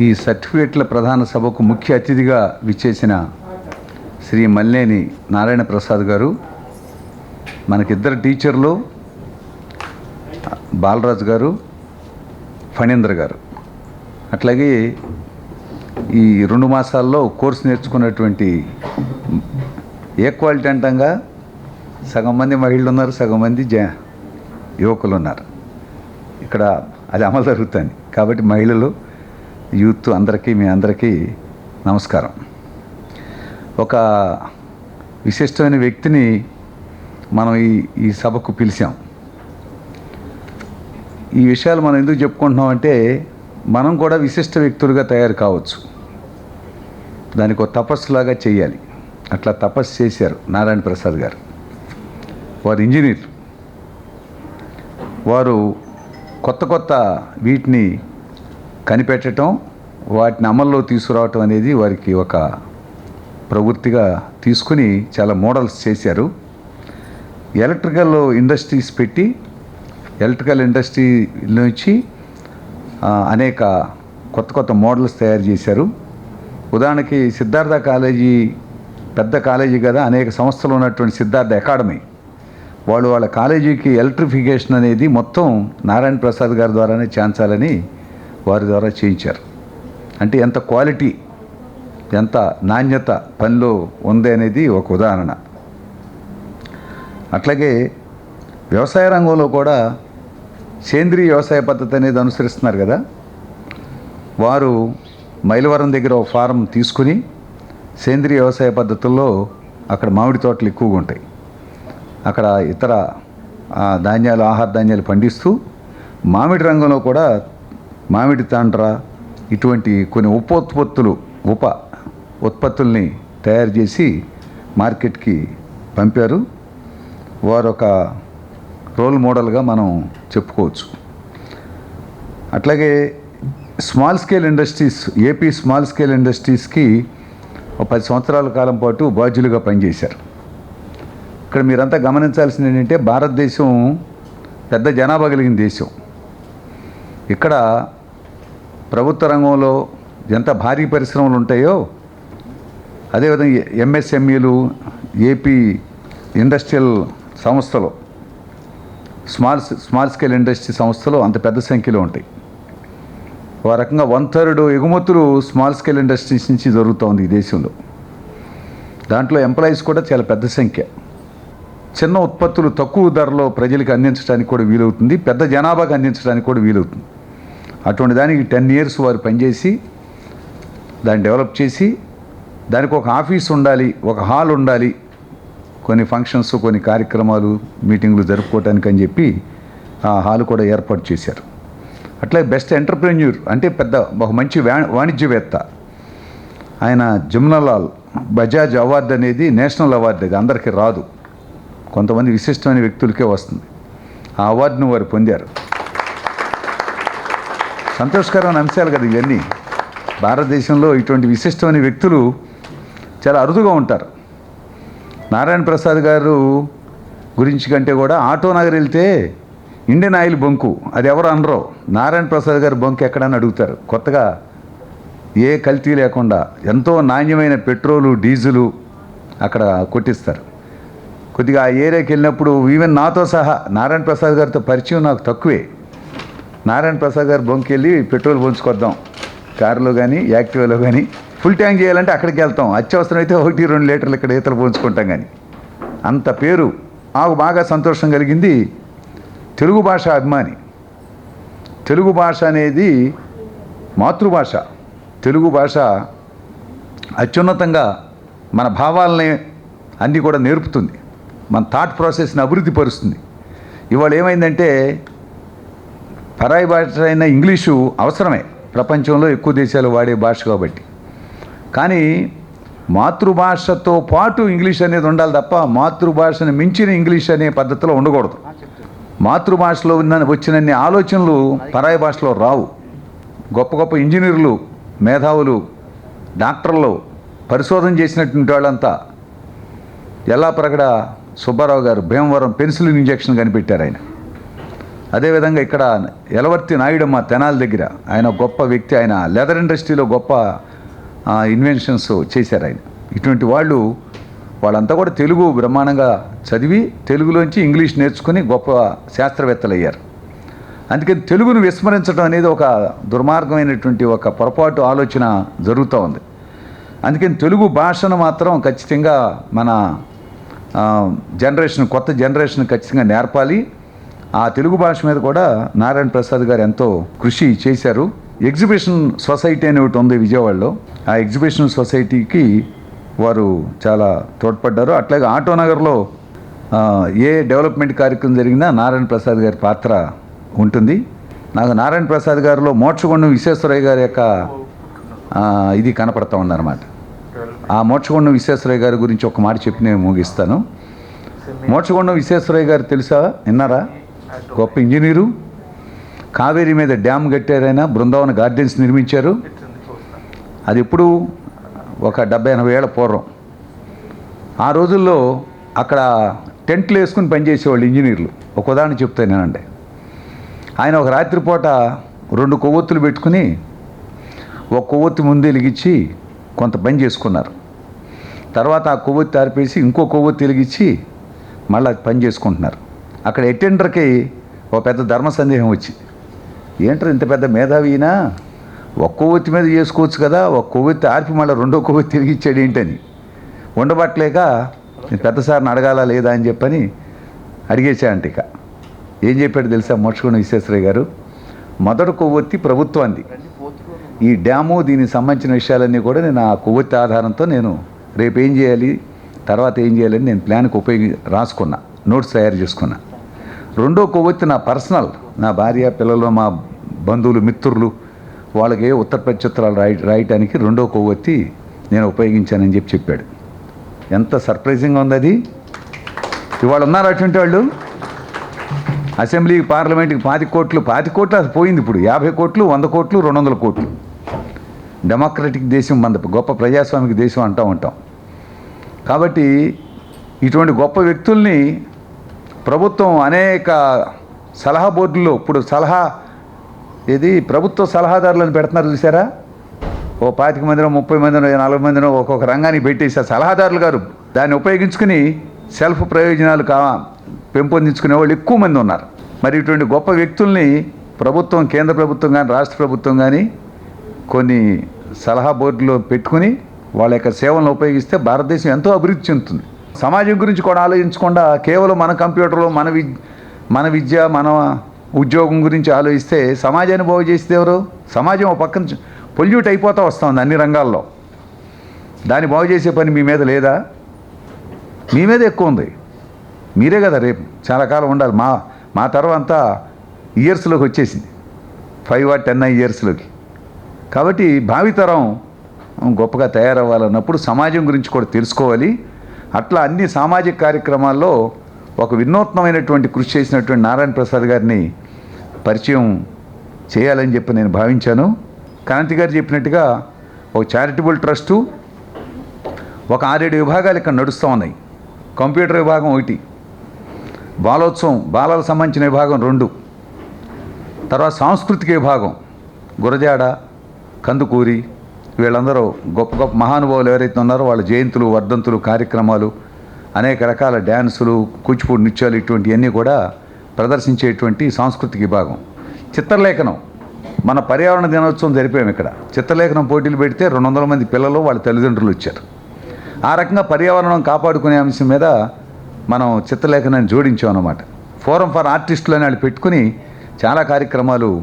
ఈ సర్టిఫికేట్ల ప్రధాన సభకు ముఖ్య అతిథిగా విచ్చేసిన శ్రీ మల్లేని నారాయణ ప్రసాద్ గారు మనకిద్దరు టీచర్లు బాలరాజు గారు ఫణీంద్ర గారు. అట్లాగే ఈ రెండు మాసాల్లో కోర్సు నేర్చుకున్నటువంటి ఈక్వాలిటీ అంటంగా సగం మంది మహిళలు ఉన్నారు సగం మంది జ యువకులు ఉన్నారు. ఇక్కడ అది అమలు జరుగుతుంది. కాబట్టి మహిళలు యూత్ అందరికీ మీ అందరికీ నమస్కారం. ఒక విశిష్టమైన వ్యక్తిని మనం ఈ ఈ సభకు పిలిచాం. ఈ విషయాలు మనం ఎందుకు చెప్పుకుంటున్నాం అంటే మనం కూడా విశిష్ట వ్యక్తులుగా తయారు కావచ్చు. దానికి ఒక తపస్సులాగా చేయాలి. అట్లా తపస్సు చేశారు నారాయణ ప్రసాద్ గారు. వారు ఇంజనీర్ వారు కొత్త కొత్త వీటిని కనిపెట్టడం వాటిని అమల్లో తీసుకురావటం అనేది వారికి ఒక ప్రవృత్తిగా తీసుకుని చాలా మోడల్స్ చేశారు. ఎలక్ట్రికల్ ఇండస్ట్రీస్ పెట్టి ఎలక్ట్రికల్ ఇండస్ట్రీ నుంచి అనేక కొత్త కొత్త మోడల్స్ తయారు చేశారు. ఉదాహరణకి సిద్ధార్థ కాలేజీ పెద్ద కాలేజీ కదా అనేక సంస్థలు ఉన్నటువంటి సిద్ధార్థ అకాడమీ. వాళ్ళు వాళ్ళ కాలేజీకి ఎలక్ట్రిఫికేషన్ అనేది మొత్తం నారాయణ ప్రసాద్ గారి ద్వారానే చేంచాలని వారి ద్వారా చేయించారు. అంటే ఎంత క్వాలిటీ ఎంత నాణ్యత పనిలో ఉంది అనేది ఒక ఉదాహరణ. అట్లాగే వ్యవసాయ రంగంలో కూడా సేంద్రీయ వ్యవసాయ పద్ధతి అనేది అనుసరిస్తున్నారు కదా. వారు మైలవరం దగ్గర ఒక ఫారం తీసుకుని సేంద్రీయ వ్యవసాయ పద్ధతుల్లో అక్కడ మామిడి తోటలు ఎక్కువగా ఉంటాయి. అక్కడ ఇతర ధాన్యాలు ఆహార ధాన్యాలు పండిస్తూ మామిడి రంగంలో కూడా మామిడి తాండ్ర ఇటువంటి కొన్ని ఉపోత్పత్తులు ఉప ఉత్పత్తుల్ని తయారు చేసి మార్కెట్కి పంపారు. వారు ఒక రోల్ మోడల్గా మనం చెప్పుకోవచ్చు. అట్లాగే small scale industries AP small scale ఇండస్ట్రీస్కి ఒక పది సంవత్సరాల కాలం పాటు బాధ్యులుగా పనిచేశారు. ఇక్కడ మీరంతా గమనించాల్సింది ఏంటంటే భారతదేశం పెద్ద జనాభా కలిగిన దేశం. ఇక్కడ ప్రభుత్వ రంగంలో ఎంత భారీ పరిశ్రమలు ఉంటాయో అదేవిధంగా ఎంఎస్ఎంఈలు ఏపీ ఇండస్ట్రియల్ సంస్థలు స్మాల్ స్మాల్ స్కేల్ ఇండస్ట్రీ సంస్థలు అంత పెద్ద సంఖ్యలో ఉంటాయి. ఒక రకంగా వన్ థర్డ్ ఎగుమతులు స్మాల్ స్కేల్ ఇండస్ట్రీస్ నుంచి జరుగుతోంది ఈ దేశంలో. దాంట్లో ఎంప్లాయీస్ కూడా చాలా పెద్ద సంఖ్య. చిన్న ఉత్పత్తులు తక్కువ ధరలో ప్రజలకు అందించడానికి కూడా వీలవుతుంది పెద్ద జనాభాకు అందించడానికి కూడా వీలవుతుంది. అటువంటి దానికి టెన్ ఇయర్స్ వారు పనిచేసి దాన్ని డెవలప్ చేసి దానికి ఒక ఆఫీస్ ఉండాలి ఒక హాల్ ఉండాలి కొన్ని ఫంక్షన్స్ కొన్ని కార్యక్రమాలు మీటింగ్లు జరుపుకోవటానికి అని చెప్పి ఆ హాల్ కూడా ఏర్పాటు చేశారు. అట్లే బెస్ట్ ఎంటర్ప్రెన్యూర్ అంటే పెద్ద ఒక మంచి వా- వాణిజ్యవేత్త. ఆయన జమునలాల్ బజాజ్ అవార్డు అనేది నేషనల్ అవార్డు అది అందరికీ రాదు. కొంతమంది విశిష్టమైన వ్యక్తులకే వస్తుంది. ఆ అవార్డును వారు పొందారు. సంతోషకరమైన అంశాలు కదా ఇవన్నీ. భారతదేశంలో ఇటువంటి విశిష్టమైన వ్యక్తులు చాలా అరుదుగా ఉంటారు. నారాయణ ప్రసాద్ గారు గురించి కంటే కూడా ఆటో నగర్ వెళ్తే ఇండియన్ ఆయిల్ బొంకు అది ఎవరు అనరో. నారాయణ ప్రసాద్ గారు బొంకు ఎక్కడని అడుగుతారు. కొత్తగా ఏ కల్తీ లేకుండా ఎంతో నాణ్యమైన పెట్రోలు డీజిలు అక్కడ కొట్టిస్తారు. కొద్దిగా ఆ ఏరియాకి వెళ్ళినప్పుడు ఈవెన్ నాతో సహా నారాయణ ప్రసాద్ గారితో పరిచయం నాకు తక్కువే. నారాయణ ప్రసాద్ గారు బొంకెళ్ళి పెట్రోల్ పోంచుకొద్దాం కారులో కానీ యాక్టివాలో కానీ ఫుల్ ట్యాంక్ చేయాలంటే అక్కడికి వెళ్తాం. అత్యవసరం అయితే ఒకటి రెండు లీటర్లు ఇక్కడ ఈతలు పోంచుకుంటాం కానీ అంత పేరు. నాకు బాగా సంతోషం కలిగింది. తెలుగు భాష అభిమాని. తెలుగు భాష అనేది మాతృభాష. తెలుగు భాష అత్యున్నతంగా మన భావాలని అన్నీ కూడా నేర్పుతుంది. మన థాట్ ప్రాసెస్ని అభివృద్ధి పరుస్తుంది. ఇవాళ ఏమైందంటే పరాయి భాష అయిన ఇంగ్లీషు అవసరమే. ప్రపంచంలో ఎక్కువ దేశాలు వాడే భాష కాబట్టి. కానీ మాతృభాషతో పాటు ఇంగ్లీష్ అనేది ఉండాలి తప్ప మాతృభాషను మించిన ఇంగ్లీష్ అనే పద్ధతిలో ఉండకూడదు. మాతృభాషలో ఉన్న వచ్చినన్ని ఆలోచనలు పరాయి భాషలో రావు. గొప్ప గొప్ప ఇంజనీర్లు మేధావులు డాక్టర్లు పరిశోధన చేసినటువంటి వాళ్ళంతా ఎల్లాప్రగడ సుబ్బారావు గారు భీమవరం పెన్సిలిన్ ఇంజెక్షన్ కనిపెట్టారు ఆయన. అదేవిధంగా ఇక్కడ ఎలవర్తి నాయుడమ్మ తెనాల దగ్గర ఆయన గొప్ప వ్యక్తి ఆయన లెదర్ ఇండస్ట్రీలో గొప్ప ఇన్వెన్షన్స్ చేశారు ఆయన. ఇటువంటి వాళ్ళు వాళ్ళంతా కూడా తెలుగు బ్రహ్మాండంగా చదివి తెలుగులోంచి ఇంగ్లీష్ నేర్చుకుని గొప్ప శాస్త్రవేత్తలు అయ్యారు. అందుకని తెలుగును విస్మరించడం అనేది ఒక దుర్మార్గమైనటువంటి ఒక పొరపాటు ఆలోచన జరుగుతూ ఉంది. అందుకని తెలుగు భాషను మాత్రం ఖచ్చితంగా మన జనరేషన్ కొత్త జనరేషన్ ఖచ్చితంగా నేర్పాలి. ఆ తెలుగు భాష మీద కూడా నారాయణ ప్రసాద్ గారు ఎంతో కృషి చేశారు. ఎగ్జిబిషన్ సొసైటీ అని ఒకటి ఉంది విజయవాడలో. ఆ ఎగ్జిబిషన్ సొసైటీకి వారు చాలా తోడ్పడ్డారు. అట్లాగే ఆటోనగర్లో నగర్లో ఏ డెవలప్మెంట్ కార్యక్రమం జరిగినా నారాయణ ప్రసాద్ గారి పాత్ర ఉంటుంది. నాకు నారాయణ ప్రసాద్ గారిలో మోక్షగుండం విశ్వేశ్వరయ్య గారి యొక్క ఇది కనపడతా ఉందన్నమాట. ఆ మోక్షగుండం విశ్వేశ్వరయ్య గారి గురించి ఒక మాట చెప్పి నేను ముగిస్తాను. మోక్షగుండం విశ్వేశ్వరయ్య గారు తెలుసా? విన్నారా? గొప్ప ఇంజనీరు. కావేరీ మీద డ్యామ్ కట్టారైనా బృందావన గార్డెన్స్ నిర్మించారు. అది ఎప్పుడు ఒక డెబ్బై ఎనభై ఏళ్ళ పూర్వం. ఆ రోజుల్లో అక్కడ టెంట్లు వేసుకుని పనిచేసేవాళ్ళు ఇంజనీర్లు. ఒక ఉదాహరణ చెప్తాను నేనండి. ఆయన ఒక రాత్రిపూట రెండు కొవ్వొత్తులు పెట్టుకుని ఒక కొవ్వొత్తి ముందు వెలిగించి కొంత పని చేసుకున్నారు. తర్వాత ఆ కొవ్వొత్తి ఆర్పేసి ఇంకో కొవ్వొత్తి వెలిగించి మళ్ళీ పని చేసుకుంటున్నారు. అక్కడ అటెండర్కి ఒక పెద్ద ధర్మ సందేహం వచ్చింది. ఏంటో ఇంత పెద్ద మేధావినా ఒక కొవ్వొత్తి మీద చేసుకోవచ్చు కదా ఒక కొవ్వొత్తి ఆర్పి మళ్ళీ రెండో కొవ్వొత్తి తిరిగి ఇచ్చాడు ఏంటని. ఉండబట్టలేక నేను పెద్ద సార్ని అడగాలా లేదా అని చెప్పని అడిగేశాడంట ఇక. ఏం చెప్పాడు తెలుసా మోక్షగుణ విశ్వేశ్వరయ్య గారు? మొదటి కొవ్వొత్తి ప్రభుత్వాన్ని ఈ డ్యాము దీనికి సంబంధించిన విషయాలన్నీ కూడా నేను ఆ కొవ్వొత్తి ఆధారంతో నేను రేపు ఏం చేయాలి తర్వాత ఏం చేయాలని నేను ప్లాన్కి ఉపయోగి రాసుకున్నా నోట్స్ తయారు చేసుకున్నా. రెండో కొవ్వొత్తి నా పర్సనల్. నా భార్య పిల్లలు మా బంధువులు మిత్రులు వాళ్ళకి ఉత్తర ప్రత్యుత్తరాలు రాయ రాయటానికి రెండో కొవ్వొత్తి నేను ఉపయోగించానని చెప్పి చెప్పాడు. ఎంత సర్ప్రైజింగ్గా ఉంది అది ఇవాళ ఉన్నారు అటువంటి వాళ్ళు? అసెంబ్లీకి పార్లమెంట్కి పాతి కోట్లు పాతి కోట్లు అది పోయింది ఇప్పుడు. యాభై కోట్లు వంద కోట్లు రెండు వందల కోట్లు. డెమోక్రటిక్ దేశం మన గొప్ప ప్రజాస్వామిక దేశం అంటూ ఉంటాం. కాబట్టి ఇటువంటి గొప్ప వ్యక్తుల్ని ప్రభుత్వం అనేక సలహా బోర్డుల్లో ఇప్పుడు సలహా ఇది ప్రభుత్వ సలహాదారులను పెడుతున్నారు చూసారా ఓ పాతిక మందినో ముప్పై మందినో నలభై మందినో ఒక్కొక్క రంగానికి పెట్టేసి సలహాదారులు గారు దాన్ని ఉపయోగించుకుని సెల్ఫ్ ప్రయోజనాలు కా పెంపొందించుకునే వాళ్ళు ఎక్కువ మంది ఉన్నారు. మరి ఇటువంటి గొప్ప వ్యక్తుల్ని ప్రభుత్వం కేంద్ర ప్రభుత్వం కానీ రాష్ట్ర ప్రభుత్వం కానీ కొన్ని సలహా బోర్డులో పెట్టుకుని వాళ్ళ యొక్క సేవలను ఉపయోగిస్తే భారతదేశం ఎంతో అభివృద్ధి చెందుతుంది. సమాజం గురించి కూడా ఆలోచించకుండా కేవలం మన కంప్యూటర్లో మన విద్య మన విద్య మన ఉద్యోగం గురించి ఆలోచిస్తే సమాజాన్ని బాగు చేస్తే ఎవరు? సమాజం ఒక పక్కన పొల్యూట్ అయిపోతూ వస్తుంది అన్ని రంగాల్లో. దాన్ని బాగు చేసే పని మీ మీద లేదా? మీ మీద ఎక్కువ ఉంది. మీరే కదా రేపు చాలా కాలం ఉండాలి. మా మా తర్వాత ఇయర్స్లోకి వచ్చేసింది. ఫైవ్ ఆర్ టెన్ ఇయర్స్లోకి. కాబట్టి భావితరం గొప్పగా తయారవ్వాలన్నప్పుడు సమాజం గురించి కూడా తెలుసుకోవాలి. అట్లా అన్ని సామాజిక కార్యక్రమాల్లో ఒక వినూత్నమైనటువంటి కృషి చేసినటువంటి నారాయణ ప్రసాద్ గారిని పరిచయం చేయాలని చెప్పి నేను భావించాను. కాంతి గారు చెప్పినట్టుగా ఒక చారిటబుల్ ట్రస్టు ఒక ఆరేడు విభాగాలు ఇక్కడ నడుస్తూ ఉన్నాయి. కంప్యూటర్ విభాగం ఒకటి బాలోత్సవం బాలలకు సంబంధించిన విభాగం రెండు తర్వాత సాంస్కృతిక విభాగం గురజాడ కందుకూరి వీళ్ళందరూ గొప్ప గొప్ప మహానుభావులు ఎవరైతే ఉన్నారో వాళ్ళ జయంతులు వర్ధంతులు కార్యక్రమాలు అనేక రకాల డ్యాన్సులు కూచిపూడి నృత్యాలు ఇటువంటివన్నీ కూడా ప్రదర్శించేటువంటి సాంస్కృతిక విభాగం. చిత్రలేఖనం. మన పర్యావరణ దినోత్సవం జరిపాము ఇక్కడ. చిత్రలేఖనం పోటీలు పెడితే రెండు వందల మంది పిల్లలు వాళ్ళ తల్లిదండ్రులు వచ్చారు. ఆ రకంగా పర్యావరణం కాపాడుకునే అంశం మీద మనం చిత్రలేఖనాన్ని జోడించాం అన్నమాట. ఫోరం ఫర్ ఆర్టిస్టులు అని వాళ్ళు పెట్టుకుని చాలా కార్యక్రమాలు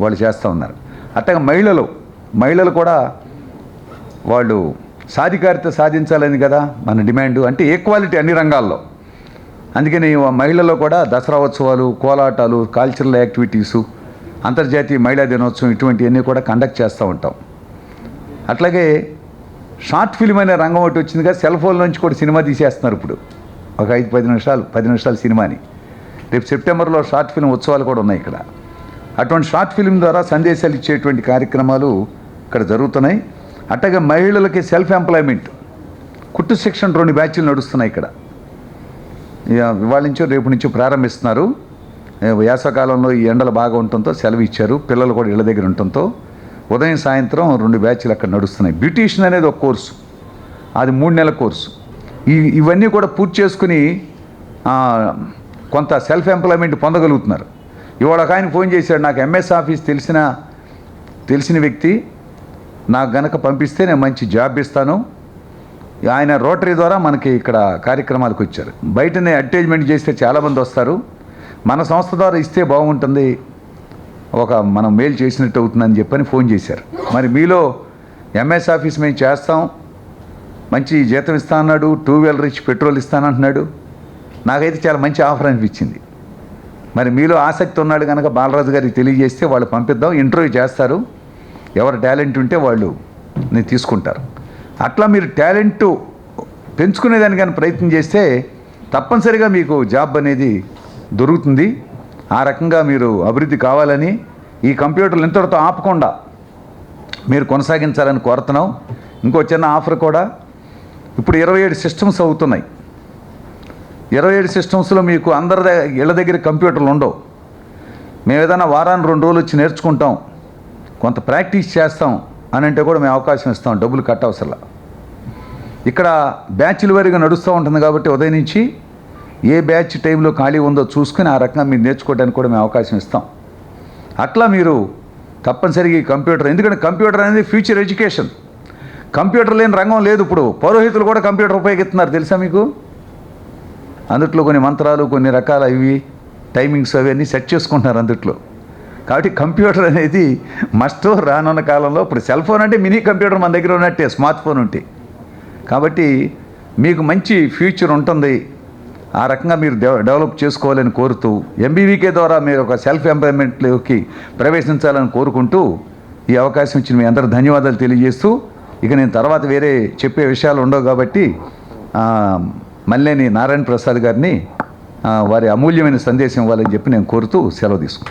వాళ్ళు చేస్తూ ఉన్నారు. అట్టగా మహిళలు మహిళలు కూడా వాళ్ళు సాధికారిత సాధించాలని కదా మన డిమాండ్? అంటే ఈక్వాలిటీ అన్ని రంగాల్లో? అందుకని మహిళల్లో కూడా దసరా ఉత్సవాలు కోలాటాలు కల్చరల్ యాక్టివిటీసు అంతర్జాతీయ మహిళా దినోత్సవం ఇటువంటివన్నీ కూడా కండక్ట్ చేస్తూ ఉంటాం. అట్లాగే షార్ట్ ఫిల్మ్ అనే రంగం ఒకటి వచ్చిందిగా సెల్ ఫోన్ నుంచి కూడా సినిమా తీసేస్తున్నారు ఇప్పుడు. ఒక ఐదు పది నిమిషాలు పది నిమిషాల సినిమాని. రేపు సెప్టెంబర్లో షార్ట్ ఫిల్మ్ ఉత్సవాలు కూడా ఉన్నాయి ఇక్కడ. అటువంటి షార్ట్ ఫిల్మ్ ద్వారా సందేశాలు ఇచ్చేటువంటి కార్యక్రమాలు ఇక్కడ జరుగుతున్నాయి. అట్టగా మహిళలకి సెల్ఫ్ ఎంప్లాయ్మెంట్ కుట్టు శిక్షణ రెండు బ్యాచ్లు నడుస్తున్నాయి ఇక్కడ. ఇక ఇవాళ నుంచో రేపు నుంచో ప్రారంభిస్తున్నారు. వేసవకాలంలో ఈ ఎండలు బాగా ఉండటంతో సెలవు ఇచ్చారు. పిల్లలు కూడా ఇళ్ళ దగ్గర ఉండటంతో ఉదయం సాయంత్రం రెండు బ్యాచ్లు అక్కడ నడుస్తున్నాయి. బ్యూటీషియన్ అనేది ఒక కోర్సు. అది మూడు నెలల కోర్సు. ఈ ఇవన్నీ కూడా పూర్తి చేసుకుని కొంత సెల్ఫ్ ఎంప్లాయ్మెంట్ పొందగలుగుతున్నారు. ఇవాళ ఒక ఆయన ఫోన్ చేశాడు. నాకు ఎంఎస్ ఆఫీస్ తెలిసిన తెలిసిన వ్యక్తి. నాకు గనక పంపిస్తే నేను మంచి జాబ్ ఇస్తాను. ఆయన రోటరీ ద్వారా మనకి ఇక్కడ కార్యక్రమాలకు వచ్చారు. బయటనే అడ్వర్టైజ్మెంట్ చేస్తే చాలామంది వస్తారు. మన సంస్థ ద్వారా ఇస్తే బాగుంటుంది. ఒక మనం మెయిల్ చేసినట్టు అవుతుందని చెప్పని ఫోన్ చేశారు. మరి మీలో ఎంఎస్ ఆఫీస్ మేము చేస్తాం. మంచి జీతం ఇస్తా అన్నాడు. టూ వీలర్ ఇచ్చి పెట్రోల్ ఇస్తానంటున్నాడు నాకైతే చాలా మంచి ఆఫర్ అనిపించింది. మరి మీలో ఆసక్తి ఉన్నాడు కనుక బాలరాజు గారికి తెలియజేస్తే వాళ్ళు పంపిద్దాం. ఇంటర్వ్యూ చేస్తారు. ఎవరు టాలెంట్ ఉంటే వాళ్ళు నేను తీసుకుంటారు. అట్లా మీరు టాలెంట్ పెంచుకునేదానికి కానీ ప్రయత్నం చేస్తే తప్పనిసరిగా మీకు జాబ్ అనేది దొరుకుతుంది. ఆ రకంగా మీరు అభివృద్ధి కావాలని ఈ కంప్యూటర్లు ఇంతటితో ఆపకుండా మీరు కొనసాగించాలని కోరుతున్నాం. ఇంకో చిన్న ఆఫర్ కూడా. ఇప్పుడు ఇరవై ఏడు సిస్టమ్స్ అవుతున్నాయి. ఇరవై ఏడు సిస్టమ్స్లో మీకు అందరి దగ్గర ఇళ్ళ దగ్గర కంప్యూటర్లు ఉండవు. మేము ఏదైనా వారాన్ని రెండు రోజులు వచ్చి నేర్చుకుంటాం. కొంత ప్రాక్టీస్ చేస్తాం అని అంటే కూడా మేము అవకాశం ఇస్తాం డబ్బులు కట్ అవసరంలా ఇక్కడ బ్యాచ్ల వారీగా నడుస్తూ ఉంటుంది కాబట్టి ఉదయం నుంచి ఏ బ్యాచ్ టైంలో ఖాళీ ఉందో చూసుకుని ఆ రకంగా మీరు నేర్చుకోవడానికి కూడా మేము అవకాశం ఇస్తాం. అట్లా మీరు తప్పనిసరిగా ఈ కంప్యూటర్ ఎందుకంటే కంప్యూటర్ అనేది ఫ్యూచర్ ఎడ్యుకేషన్. కంప్యూటర్ లేని రంగం లేదు ఇప్పుడు. పౌరోహితులు కూడా కంప్యూటర్ ఉపయోగిస్తున్నారు తెలుసా మీకు? అందుట్లో కొన్ని మంత్రాలు కొన్ని రకాల ఇవి టైమింగ్స్ అవన్నీ సెట్ చేసుకుంటున్నారు అందుట్లో. కాబట్టి కంప్యూటర్ అనేది మస్ట్ రానున్న కాలంలో ఇప్పుడు సెల్ ఫోన్ అంటే మినీ కంప్యూటర్ మన దగ్గర ఉన్నట్టే స్మార్ట్ ఫోన్ ఉంటే. కాబట్టి మీకు మంచి ఫ్యూచర్ ఉంటుంది. ఆ రకంగా మీరు డెవ- డెవలప్ చేసుకోవాలని కోరుతూ ఎంబీవీకే ద్వారా మీరు ఒక సెల్ఫ్ ఎంప్లాయ్మెంట్లోకి ప్రవేశించాలని కోరుకుంటూ ఈ అవకాశం ఇచ్చిన మీ అందరూ ధన్యవాదాలు తెలియజేస్తూ ఇక నేను తర్వాత వేరే చెప్పే విషయాలు ఉండవు కాబట్టి మల్లేని నారాయణ ప్రసాద్ గారిని వారి అమూల్యమైన సందేశం ఇవ్వాలని చెప్పి నేను కోరుతూ సెలవు తీసుకుంటాను